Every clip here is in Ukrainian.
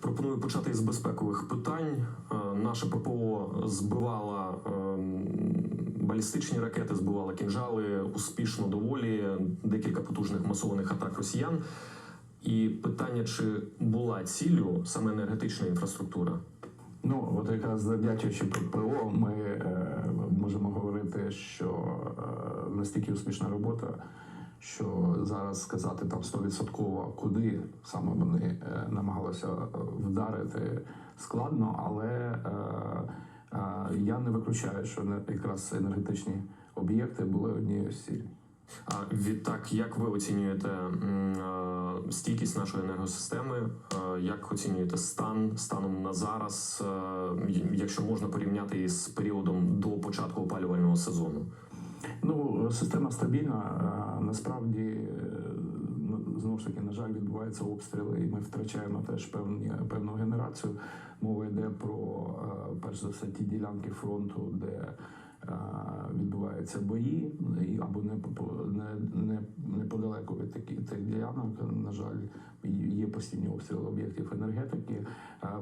пропоную почати із безпекових питань. Е, Наше ППО збивала ем, балістичні ракети, збивала кінжали успішно доволі декілька потужних масованих атак росіян. І питання, чи була ціллю саме енергетична інфраструктура? Ну, от якраз завдячуючи ППО, ми е, можемо говорити, що е, настільки успішна робота, що зараз сказати там 100% куди саме вони е, намагалися е, вдарити складно, але е, я не виключаю, що якраз енергетичні об'єкти були однією з цілей. А відтак, як ви оцінюєте стійкість нашої енергосистеми? Як оцінюєте стан станом на зараз, якщо можна порівняти із періодом до початку опалювального сезону? Ну, система стабільна. Насправді, е, ну, знову ж таки, на жаль, відбуваються обстріли, і ми втрачаємо теж певні, певну генерацію. Мова йде про, е, перш за все, ті ділянки фронту, де відбуваються бої, або не, не, не неподалеку від таких тих ділянок, на жаль, є постійні обстріли об'єктів енергетики.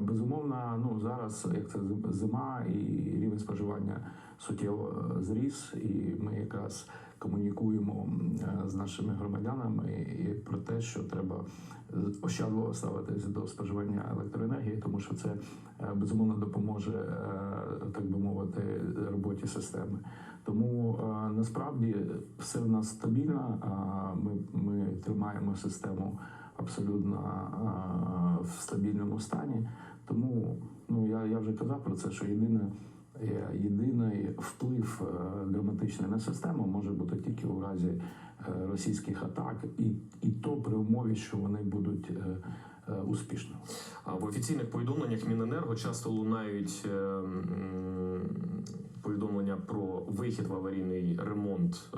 Безумовно, ну зараз як це зима і рівень споживання суттєво е, зріс, і ми якраз комунікуємо е, з нашими громадянами і про те, що треба ощадливо ставитись до споживання електроенергії, тому що це е, безумовно допоможе, е, так би мовити, роботі системи. Тому насправді все в нас стабільно. Ми, ми тримаємо систему абсолютно в стабільному стані. Тому ну я, я вже казав про це, що єдине. Е, Єдиний вплив е, драматичний на систему може бути тільки у разі е, російських атак, і, і то при умові, що вони будуть е, е, успішними. В офіційних повідомленнях Міненерго часто лунають е, повідомлення про вихід в аварійний ремонт е,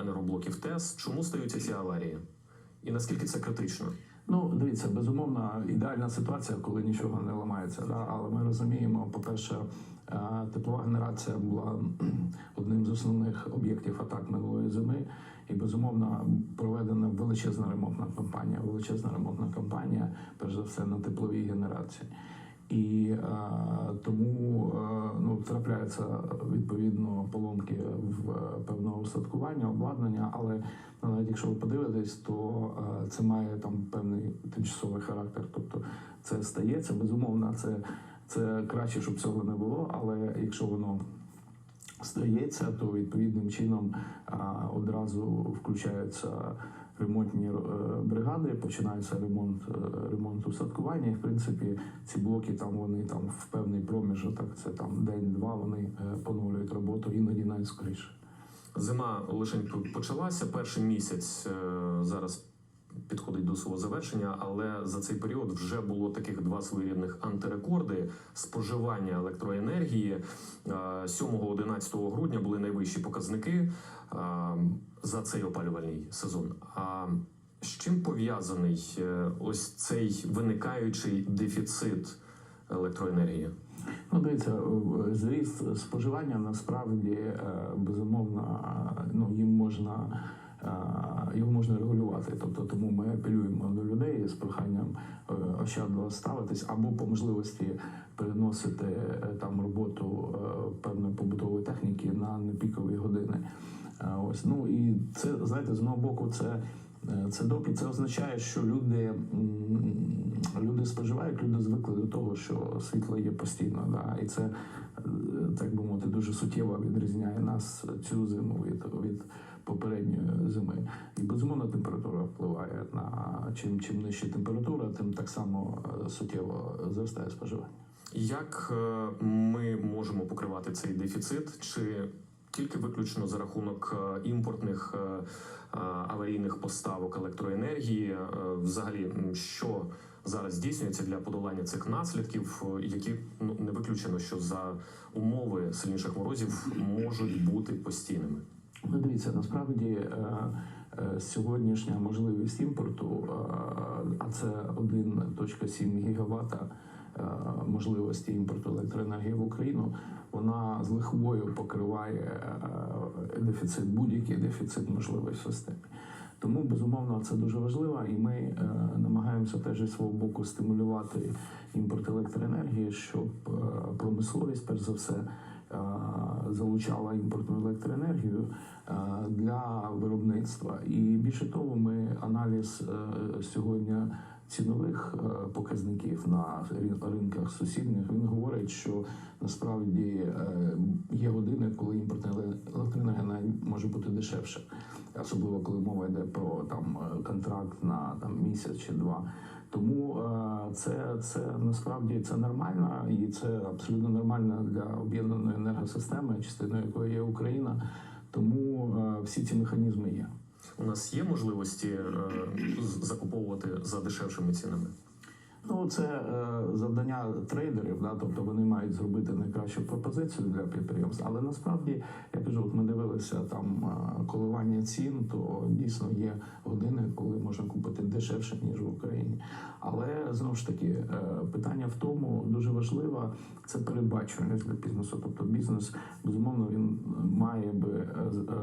енергоблоків ТЕС. Чому стаються ці аварії? І наскільки це критично? Ну, дивіться, безумовно, ідеальна ситуація, коли нічого не ламається. Да? Але ми розуміємо, по-перше, е, теплова генерація була одним з основних об'єктів атак минулої зими. І безумовно проведена величезна ремонтна кампанія. Величезна ремонтна кампанія, перш за все, на тепловій генерації. І е, тому е, ну, трапляються відповідно поломки в е, певного устаткування, обладнання, але навіть якщо ви подивитесь, то це має там певний тимчасовий характер. Тобто це стається, безумовно, це, це краще, щоб цього не було, але якщо воно стається, то відповідним чином одразу включаються ремонтні е, бригади, починається ремонт е, ремонт усадкування. І в принципі ці блоки там вони там в певний проміжок, це там день-два. Вони е, поновлюють роботу, іноді навіть скоріше. Зима лише почалася. Перший місяць зараз підходить до свого завершення, але за цей період вже було таких два своєрідних антирекорди споживання електроенергії. Е, 7-11 грудня були найвищі показники е, за цей опалювальний сезон. А з чим пов'язаний е, ось цей виникаючий дефіцит електроенергії? Ну, дивіться, е, зріст споживання насправді е, безумовно е, ну, їм можна. Його можна регулювати, тобто тому ми апелюємо до людей з проханням е, ощадливо ставитись або по можливості переносити е, там роботу е, певної побутової техніки на непікові години. Ось ну і це знаєте, з одного боку, це Це добре. Це означає, що люди, люди споживають, люди звикли до того, що світло є постійно. Да? І це, е, так би мовити, дуже суттєво відрізняє нас цю зиму від, від попередньої зими. І безумовно температура впливає на чим, чим нижча температура, тим так само е, суттєво зростає споживання. Як е, ми можемо покривати цей дефіцит? Чи тільки виключно за рахунок імпортних аварійних поставок електроенергії? Взагалі, що зараз здійснюється для подолання цих наслідків, е, які ну не виключено, що за умови сильніших морозів можуть бути постійними? Ну, дивіться, насправді е, е, сьогоднішня можливість імпорту, а це 1.7 гігавата можливості імпорту електроенергії в Україну, вона з лихвою покриває дефіцит, будь-який дефіцит можливий в системі. Тому безумовно це дуже важливо, і ми е, намагаємося теж зі свого боку стимулювати імпорт електроенергії, щоб е, промисловість, перш за все, е, залучала імпортну електроенергію е, для виробництва. І більше того, ми аналіз е, сьогодні цінових е, показників на рин- ринках сусідніх. Він говорить, що насправді е, є години, коли імпортна еле- електроенергія може бути дешевше, особливо коли мова йде про там е, контракт на там місяць чи два. Тому е, це, це насправді це нормально і це абсолютно нормально для об'єднаної енергосистеми, частиною якої є Україна. Тому е, всі ці механізми є. У нас є можливості закуповувати за дешевшими цінами. Ну, це е, завдання трейдерів, да, тобто вони мають зробити найкращу пропозицію для підприємств. Але насправді, я кажу, от ми дивилися там е, коливання цін, то дійсно є години, коли можна купити дешевше ніж в Україні. Але знову ж таки, е, питання в тому дуже важливо це передбачуваність для бізнесу. Тобто бізнес безумовно він має би е, е,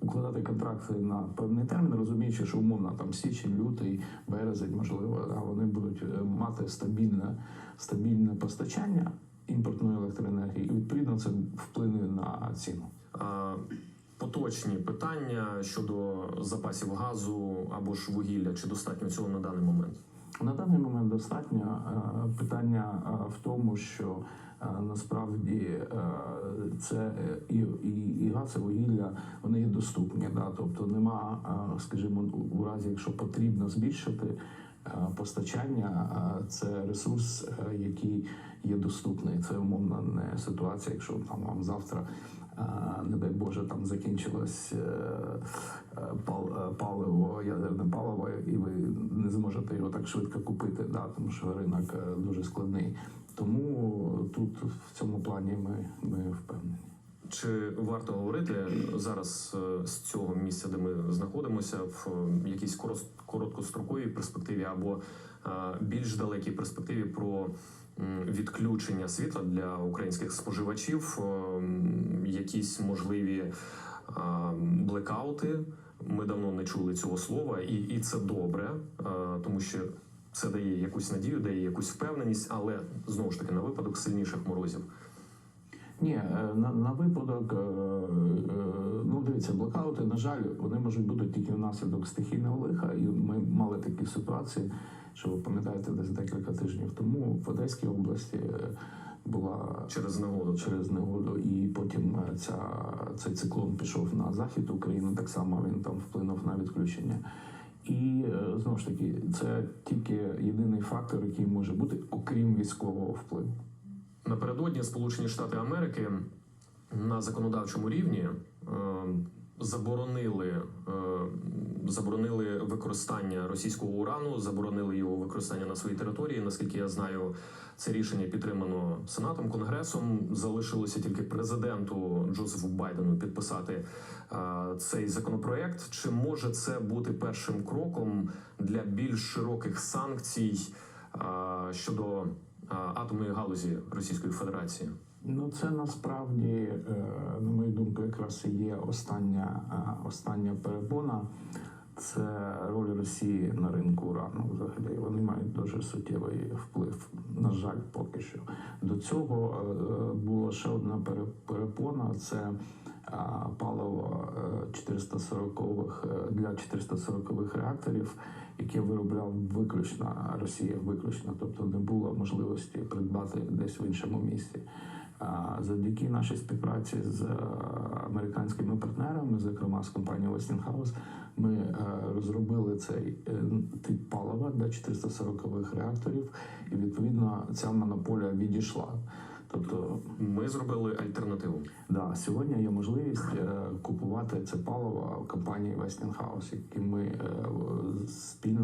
укладати контракти на певний термін, розуміючи, що умовно там січень, лютий, березень, можливо, а вони будуть мати стабільне, стабільне постачання імпортної електроенергії, і відповідно це вплине на ціну. Поточні питання щодо запасів газу або ж вугілля, чи достатньо цього на даний момент? На даний момент достатньо Е, питання е, в тому, що е, насправді це і, і, і газ, і вугілля вони є доступні. Да? Тобто нема, скажімо, у- разі, якщо потрібно збільшити постачання, це ресурс, який є доступний. Це умовно не ситуація, якщо там вам завтра. Не дай Боже, там закінчилось е, е, е, паливо, ядерне паливо, і ви не зможете його так швидко купити, да, тому що ринок дуже складний. Тому тут в цьому плані ми, ми впевнені. Чи варто говорити зараз з цього місця, де ми знаходимося, в якійсь короткостроковій перспективі або більш далекій перспективі про відключення світла для українських споживачів, е, якісь можливі е, блекаути? Ми давно не чули цього слова, і, і це добре, е, тому що це дає якусь надію, дає якусь впевненість, але знову ж таки на випадок сильніших морозів. Ні, е, на, на випадок, е, ну дивіться, блокаути, на жаль, вони можуть бути тільки внаслідок стихійного лиха. І ми мали такі ситуації, що ви пам'ятаєте, десь декілька тижнів тому в Одеській області е, була Через негоду. через негоду, і потім е, ця, цей циклон пішов на захід України. Так само він там вплинув на відключення. І е, знову ж таки, це тільки єдиний фактор, який може бути, окрім військового впливу. Напередодні Сполучені Штати Америки на законодавчому рівні заборонили, е, заборонили використання російського урану, заборонили його використання на своїй території. Наскільки я знаю, це рішення підтримано Сенатом, Конгресом. Залишилося тільки президенту Джозефу Байдену підписати е, цей законопроект. Чи може це бути першим кроком для більш широких санкцій е, щодо? атомної галузі Російської Федерації. Ну, це насправді, е, на мою думку, якраз і є остання, е, остання перепона. Це роль Росії на ринку урану. Взагалі вони мають дуже суттєвий вплив. На жаль, поки що до цього е, була ще одна пере- перепона. Це паливо 440-х е, для 440-х реакторів, яке виробляв виключно Росія, виключно, тобто не було можливості придбати десь в іншому місці. Завдяки нашій співпраці з е, американськими партнерами, зокрема з компанією Westinghouse, ми е, розробили цей е, тип палива для 440-х реакторів, і відповідно ця монополія відійшла. Тобто Ми зробили альтернативу. Да, сьогодні є можливість е, купувати це паливо в компанії Westinghouse, які ми е, спільно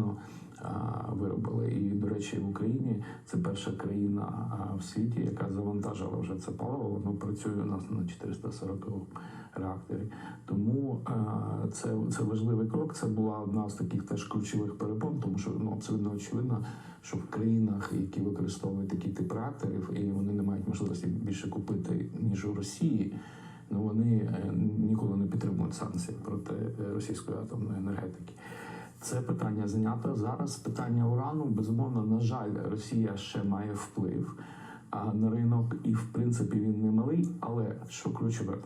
виробили. І, до речі, в Україні це перша країна в світі, яка завантажила вже це паливо. Воно працює у нас на 440 реакторі. Тому це, це важливий крок. Це була одна з таких теж ключових перепон, тому що ну абсолютно очевидно, що в країнах, які використовують такий тип реакторів, і вони не мають можливості більше купити ніж у Росії. ну вони е, ніколи не підтримують санкції проти е, російської атомної енергетики. Це питання знято. Зараз питання урану. Безумовно, на жаль, Росія ще має вплив на ринок, і в принципі він не малий. Але що ключове,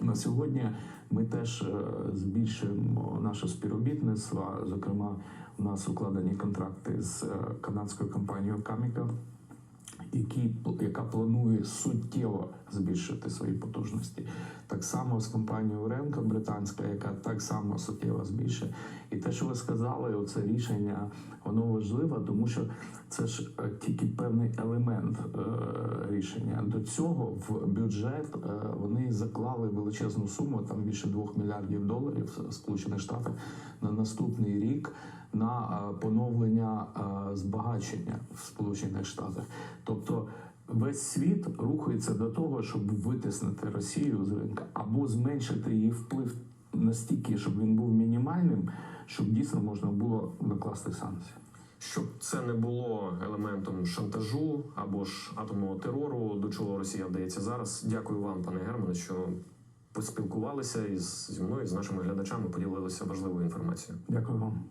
на сьогодні ми теж е, збільшуємо наше співробітництво. Зокрема, у нас укладені контракти з е, канадською компанією Каміка, які, яка планує суттєво збільшити свої потужності. Так само з компанією Ренко британська, яка так само суттєво збільшує. І те, що ви сказали, оце рішення, воно важливе, тому що це ж е, тільки певний елемент е, рішення. До цього в бюджет е, вони заклали величезну суму, там більше 2 мільярдів доларів Сполучених Штатах на наступний рік на е, поновлення е, збагачення в Сполучених Штатах. Тобто весь світ рухається до того, щоб витиснути Росію з ринку або зменшити її вплив настільки, щоб він був мінімальним, щоб дійсно можна було накласти санкції. Щоб це не було елементом шантажу або ж атомного терору, до чого Росія вдається зараз. Дякую вам, пане Германе, що поспілкувалися із зі мною, з нашими глядачами, поділилися важливою інформацією. Дякую вам.